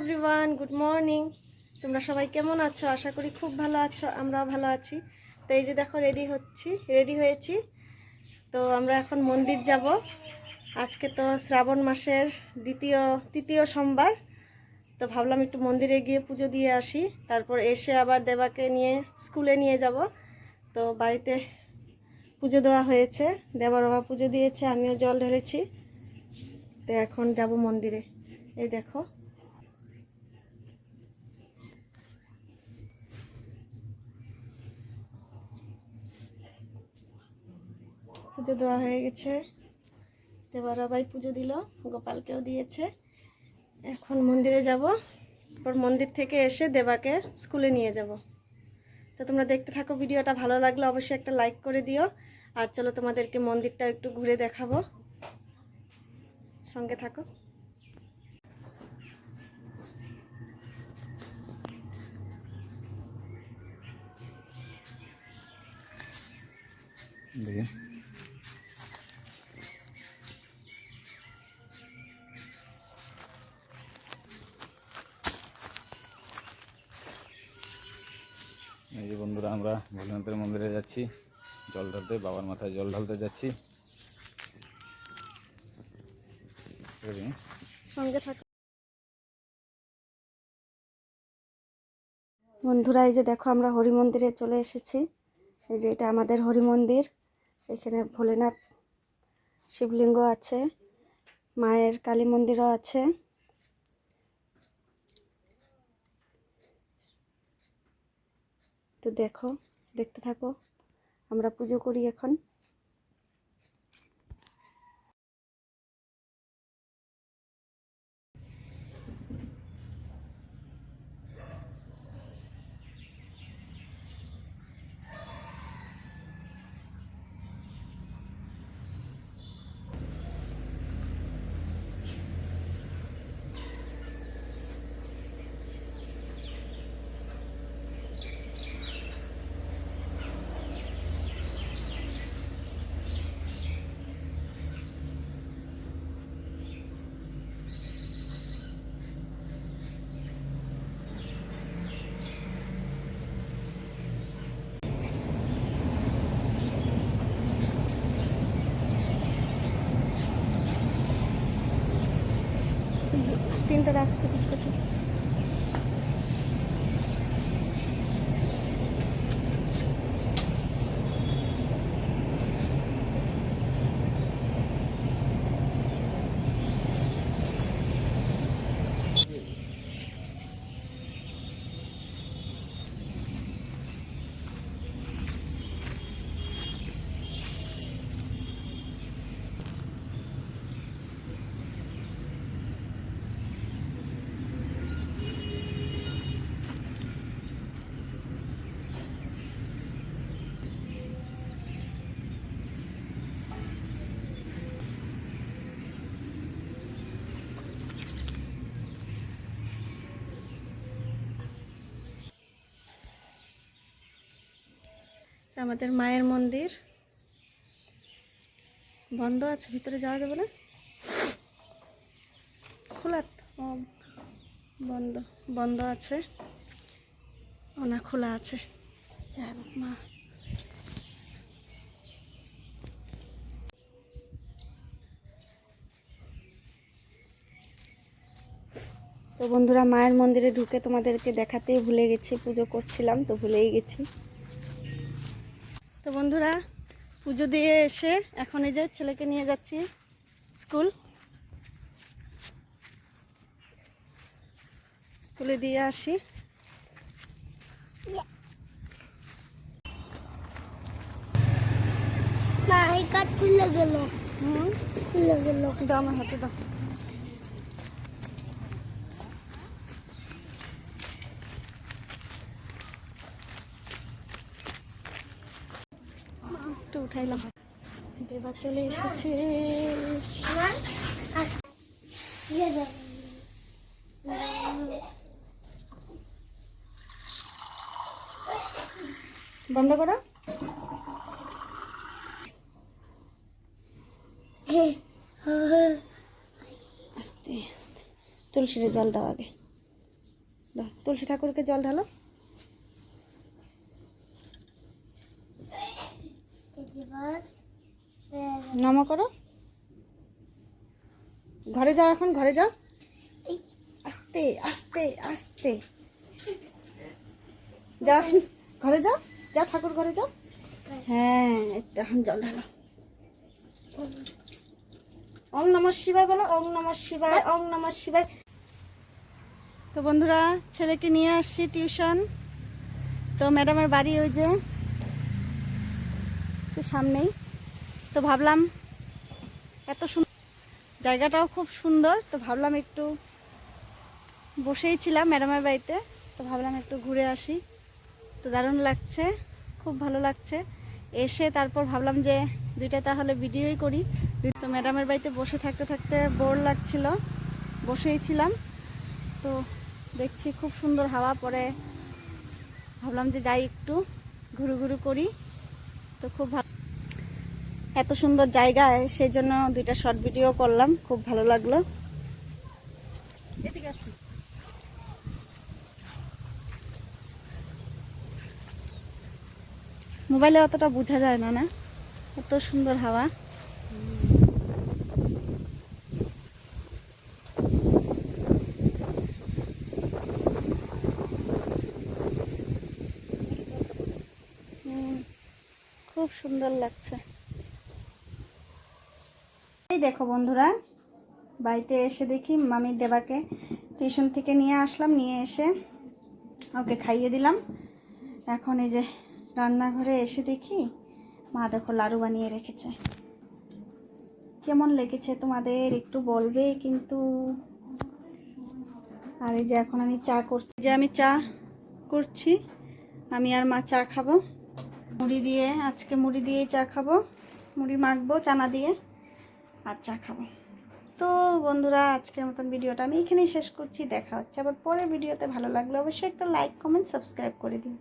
Everyone good morning তোমরা সবাই কেমন আছো? আশা করি খুব ভালো আছো, আমরাও ভালো আছি। তো এই যে দেখো রেডি হচ্ছি রেডি হয়েছি। তো আমরা এখন মন্দির যাব। আজকে তো শ্রাবণ মাসের দ্বিতীয়, তৃতীয় সোমবার। তো ভাবলাম একটু মন্দিরে গিয়ে পুজো দিয়ে আসি। তারপর এসে আবার দেবাকে নিয়ে স্কুলে নিয়ে যাব। তো বাড়িতে পুজো দেওয়া হয়েছে দেবার বাবা পুজো দিয়েছে, আমিও জল ঢেলেছি। তো এখন যাব মন্দিরে। এই দেখো। পুজো দেওয়া হয়ে গেছে। দেবার বাবাই পুজো দিল, গোপালকেও দিয়েছে। এখন মন্দিরে যাব। তারপর মন্দির থেকে এসে দেবাকে স্কুলে নিয়ে যাব। তো তোমরা দেখতে থাকো, ভিডিওটা ভালো লাগলে অবশ্যই একটা লাইক করে দিও। আর চলো তোমাদেরকে মন্দিরটা একটু ঘুরে দেখাবো। সঙ্গে থাকো। দেখি। এই যে বন্ধুরা, আমরা ভোলেনাথের মন্দিরে যাচ্ছি। জল ঢালতে, বাবার মাথায় জল ঢালতে যাচ্ছি। সঙ্গে বন্ধুরা, এই যে দেখো, আমরা হরি মন্দিরে চলে এসেছি। এই যে এটা আমাদের হরি মন্দির। এখানে ভোলেনাথ শিবলিঙ্গ আছে, মায়ের কালী মন্দিরও আছে। তো দেখো দেখতে থাকো। আমরা পুজো করি এখন। রাখছি টিকিট এটা আমাদের মায়ের মন্দির। বন্ধ আছে ভিতরে যাওয়া যাবে না? খোলা বন্ধ বন্ধ আছে। ওনা খোলা আছে। যাই হোক, মা। তো বন্ধুরা মায়ের মন্দিরে ঢুকে তোমাদেরকে দেখাতেই ভুলে গেছি পুজো করছিলাম তো ভুলেই গেছি। তো বন্ধুরা পুজো দিয়ে এসে এখন এই যে ছেলেকে নিয়ে যাচ্ছি স্কুল। স্কুলে দিয়ে আসি। খুলে গেল। হুম? খুলে গেল। দাও আমার হাতে দাও। একটু উঠাইলাম। দেবা চলে এসেছে। বন্ধ করো। আস্তে আস্তে। তুলসীরে জল দাও আগে। তুলসী ঠাকুরকে জল ঢালো এই যে বাস নম করো। ঘরে যাও এখন ঘরে যাও। আস্তে আস্তে আস্তে। যাও ঘরে যাও। যা ঠাকুর ঘরে যাও। হ্যাঁ এখন জল ঢালো। ওং নমঃ শিবায় বলো ওং নমঃ শিবায় ওং নমঃ শিবায়। তো বন্ধুরা ছেলেকে নিয়ে আসছি টিউশন। তো ম্যাডামের বাড়ি ওই যে তো সামনেই। তো ভাবলাম এত সুন্দর জায়গাটাও খুব সুন্দর, তো ভাবলাম একটু বসেই ছিলাম ম্যাডামের বাড়িতে, তো ভাবলাম একটু ঘুরে আসি। তো দারুণ লাগছে, খুব ভালো লাগছে। এসে তারপর ভাবলাম যে দুইটা তাহলে ভিডিওই করি। তো ম্যাডামের বাড়িতে বসে থাকতে থাকতে বোর লাগছিল, বসেই ছিলাম। তো দেখছি খুব সুন্দর হাওয়া পরে ভাবলাম যে যাই একটু ঘুরু ঘুরু করি। তো খুব ভালো এত সুন্দর জায়গায় সেই জন্য দুইটা শর্ট ভিডিও করলাম খুব ভালো লাগল। মোবাইলে অতটা বোঝা যায় না না? এত সুন্দর হাওয়া। হুম, খুব সুন্দর লাগছে। এই দেখো বন্ধুরা। বাড়িতে এসে দেখি মামি দেবাকে টিউশন থেকে নিয়ে আসলাম, নিয়ে এসে ওকে খাইয়ে দিলাম। এখন এই যে রান্নাঘরে এসে দেখি মা দেখো লাড়ু বানিয়ে রেখেছে। কেমন লেগেছে তোমাদের? একটু বলবে কিন্তু। আর এই যে এখন আমি চা করছি যে আমি চা করছি, আমি আর মা চা খাব। মুড়ি দিয়ে, আজকে মুড়ি দিয়ে চা খাব। মুড়ি মাখবো চানা দিয়ে। আর চা খাব। তো বন্ধুরা, আজকের মতন ভিডিওটা আমি এখানেই শেষ করছি। দেখা হচ্ছে আবার পরের ভিডিওতে। ভালো লাগলে অবশ্যই একটা লাইক কমেন্ট সাবস্ক্রাইব করে দিন